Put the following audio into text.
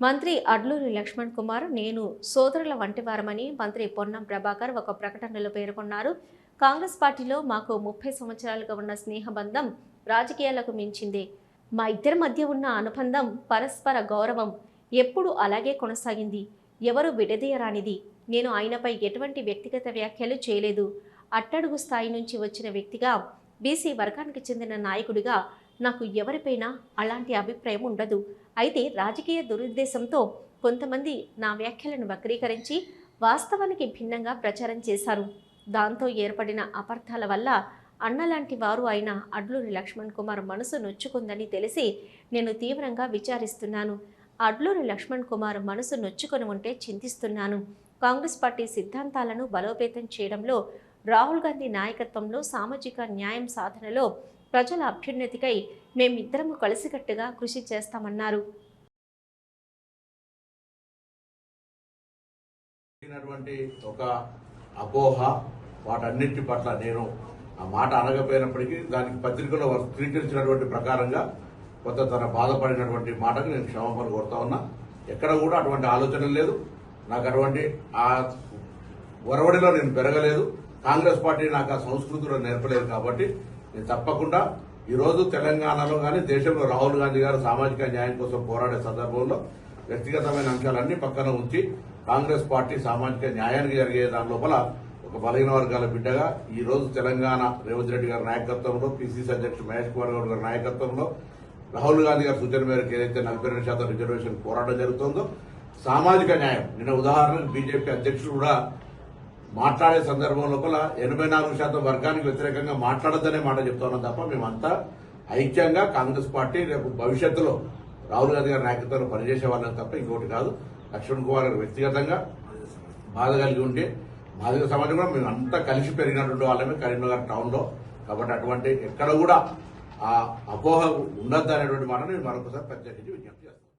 మంత్రి అడ్లూరి లక్ష్మణ్ కుమార్ నేను సోదరుల వంటివారమని మంత్రి పొన్నం ప్రభాకర్ ఒక ప్రకటనలో పేర్కొన్నారు. కాంగ్రెస్ పార్టీలో మాకు ముప్పై సంవత్సరాలుగా ఉన్న స్నేహబంధం రాజకీయాలకు మించింది. మా ఇద్దరి మధ్య ఉన్న అనుబంధం పరస్పర గౌరవం ఎప్పుడు అలాగే కొనసాగింది. ఎవరు విడదీయరానిది. నేను ఆయనపై ఎటువంటి వ్యక్తిగత వ్యాఖ్యలు చేయలేదు. అట్టడుగు స్థాయి నుంచి వచ్చిన వ్యక్తిగా బీసీ వర్గానికి చెందిన నాయకుడిగా నాకు ఎవరిపైనా అలాంటి అభిప్రాయం ఉండదు. అయితే రాజకీయ దురుద్దేశంతో కొంతమంది నా వ్యాఖ్యలను వక్రీకరించి వాస్తవానికి భిన్నంగా ప్రచారం చేశారు. దాంతో ఏర్పడిన అపార్థాల వల్ల అన్నలాంటి వారు అయిన అడ్లూరి లక్ష్మణ్ కుమార్ మనసు నొచ్చుకుందని తెలిసి నేను తీవ్రంగా విచారిస్తున్నాను. అడ్లూరి లక్ష్మణ్ కుమార్ మనసు నొచ్చుకొని ఉంటే చింతిస్తున్నాను. కాంగ్రెస్ పార్టీ సిద్ధాంతాలను బలోపేతం చేయడంలో రాహుల్ గాంధీ నాయకత్వంలో సామాజిక న్యాయం సాధనలో ప్రజల అభ్యున్నతికై మేమిద్దరము కలిసికట్టుగా కృషి చేస్తామన్నారు. ఒక అపోహ వాటన్నిటి పట్ల నేను ఆ మాట అనగపోయినప్పటికీ దానికి పత్రికలో స్వీకరించినటువంటి ప్రకారంగా కొంత తన బాధపడినటువంటి మాటకు నేను క్షమాపణ కోరుతా ఉన్నా. ఎక్కడ కూడా అటువంటి ఆలోచన లేదు. నాకు అటువంటి ఆ ఒరవడిలో నేను పెరగలేదు. కాంగ్రెస్ పార్టీ నాకు ఆ సంస్కృతిలో నేర్పలేదు కాబట్టి తప్పకుండా ఈరోజు తెలంగాణలో కానీ దేశంలో రాహుల్ గాంధీ గారు సామాజిక న్యాయం కోసం పోరాడే సందర్భంలో వ్యక్తిగతమైన అంశాలన్నీ పక్కన ఉంచి కాంగ్రెస్ పార్టీ సామాజిక న్యాయానికి జరిగే దాని లోపల ఒక బలహీన వర్గాల బిడ్డగా ఈ రోజు తెలంగాణ రేవంత్ రెడ్డి గారి నాయకత్వంలో పిసిసి అధ్యక్షుడు మహేష్ కుమార్ గౌడ్ గారి నాయకత్వంలో రాహుల్ గాంధీ గారి సూచన మేరకు ఏదైతే నలభై రెండు శాతం రిజర్వేషన్ పోరాటం జరుగుతుందో సామాజిక న్యాయం. నిన్న ఉదాహరణకు బీజేపీ అధ్యక్షుడు కూడా మాట్లాడే సందర్భం లోపల ఎనభై నాలుగు శాతం వర్గానికి వ్యతిరేకంగా మాట్లాడద్దనే మాట చెప్తున్నాం తప్ప మేమంతా ఐక్యంగా కాంగ్రెస్ పార్టీ రేపు భవిష్యత్తులో రాహుల్ గాంధీ గారి నాయకత్వంలో పనిచేసే వాళ్ళని తప్ప ఇంకోటి కాదు. లక్ష్మణ్ కుమార్ గారు వ్యక్తిగతంగా బాధ కలిగి ఉంటే మాదిక సమాజం కూడా మేము అంతా కలిసి పెరిగినటువంటి వాళ్ళమే కరీంనగర్ టౌన్లో కాబట్టి అటువంటి ఎక్కడ కూడా ఆ అపోహ ఉండద్దు అనేటువంటి మాట నేను మరొకసారి ప్రత్యేకించి విజ్ఞప్తి చేస్తాను.